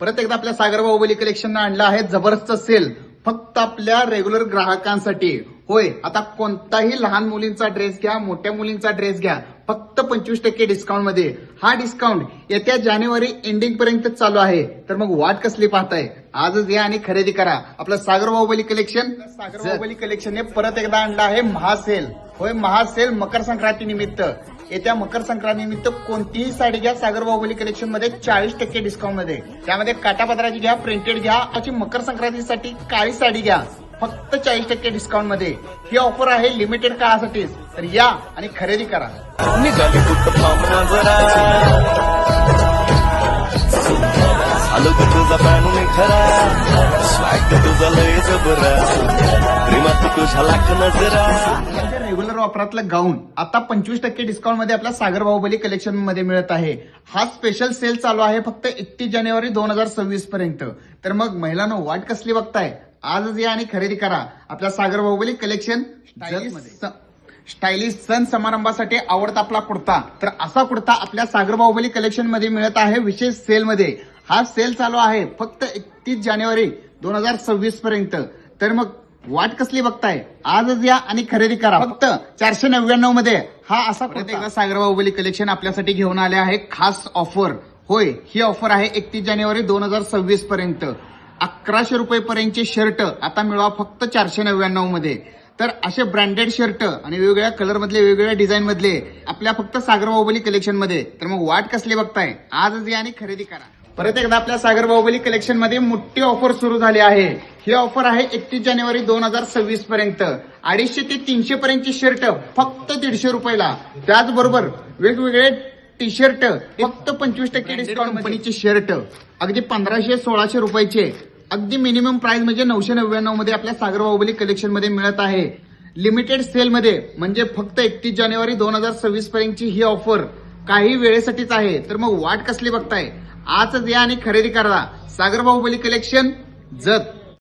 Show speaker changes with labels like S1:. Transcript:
S1: परत एकदा आपल्या सागर बाहुबली कलेक्शन आणलं आहे जबरदस्त सेल फक्त आपल्या रेग्युलर ग्राहकांसाठी. होय आता कोणताही लहान मुलींचा ड्रेस घ्या मोठ्या मुलींचा ड्रेस घ्या फक्त पंचवीस टक्के डिस्काउंटमध्ये. हा डिस्काउंट येत्या जानेवारी एंडिंग पर्यंत चालू आहे. तर मग वाट कसली पाहताय? आजच या आणि खरेदी करा. आपलं सागर बाहुबली कलेक्शन सागर बाहुबली कलेक्शनने परत एकदा आणलं आहे महासेल. होय महासेल मकर संक्रांती निमित्त. येत्या मकर संक्रांती निमित्त कोणतीही साडी घ्या. सागर बाहुबली कलेक्शनमध्ये चाळीस टक्के डिस्काउंटमध्ये. त्यामध्ये काटापदराची घ्या प्रिंटेड घ्या. अशी मकर संक्रांतीसाठी काळी साडी घ्या. फक्त चाळीस टक्के डिस्काउंटमध्ये. ही ऑफर आहे लिमिटेड काळासाठीच तर या आणि खरेदी करा.
S2: तुझा मी लय जबरा तुझ्या लाख नजरा
S1: रेग्युलर वापरातलं गाऊन आता पंचवीस टक्के डिस्काउंटमध्ये आपल्या सागर बाहुबली कलेक्शनमध्ये मिळत आहे. हा स्पेशल सेल चालू आहे फक्त एकतीस जानेवारी दोन हजार सव्वीस पर्यंत. तर मग महिलांनो वाट कसली बघताय? आजच या आणि खरेदी करा. आपल्या सागर बाहुबली कलेक्शन स्टायलिश सण समारंभासाठी आवडता आपला कुर्ता. तर असा कुर्ता आपल्या सागर बाहुबली कलेक्शनमध्ये मिळत आहे विशेष सेल मध्ये. हा सेल चालू आहे फक्त एकतीस जानेवारी दोन हजार सव्वीस पर्यंत. तर मग वाट कसली बघताय? आजच या आणि खरेदी करा. फक्त चारशे नव्याण्णवमध्ये. हा असा परत एकदा सागर बाहुबली कलेक्शन आपल्यासाठी घेऊन आले आहे. खास ऑफर होय ही ऑफर आहे एकतीस जानेवारी दोन हजार सव्वीस पर्यंत. अकराशे रुपये पर्यंतचे शर्ट आता मिळवा फक्त चारशे नव्याण्णवमध्ये. तर असे ब्रँडेड शर्ट आणि वेगवेगळ्या कलर मधले वेगवेगळ्या डिझाईन मधले आपल्या फक्त सागर बाहुबली कलेक्शनमध्ये. तर मग वाट कसली बघताय? आजच या आणि खरेदी करा. परत एकदा आपल्या सागर बाहुबली कलेक्शनमध्ये मोठी ऑफर सुरू झाली आहे. ही ऑफर आहे एकतीस जानेवारी दोन हजार सव्वीस पर्यंत. अडीचशे ते तीनशे पर्यंतचे शर्ट फक्त दीडशे रुपयाला. त्याचबरोबर वेगवेगळे टी शर्ट फक्त पंचवीस टक्के डिस्काउंट कंपनीचे शर्ट अगदी पंधराशे सोळाशे रुपयाचे. अगदी मिनिमम प्राइस म्हणजे नऊशे नव्याण्णवमध्ये आपल्या सागर बाहुबली कलेक्शनमध्ये मिळत आहे. लिमिटेड सेल मध्ये म्हणजे फक्त एकतीस जानेवारी दोन हजार सव्वीस पर्यंतची ही ऑफर काही वेळेसाठीच आहे. तर मग वाट कसली बघताय? आजच या आणि खरेदी करा. सागर बाहुबली कलेक्शन जत.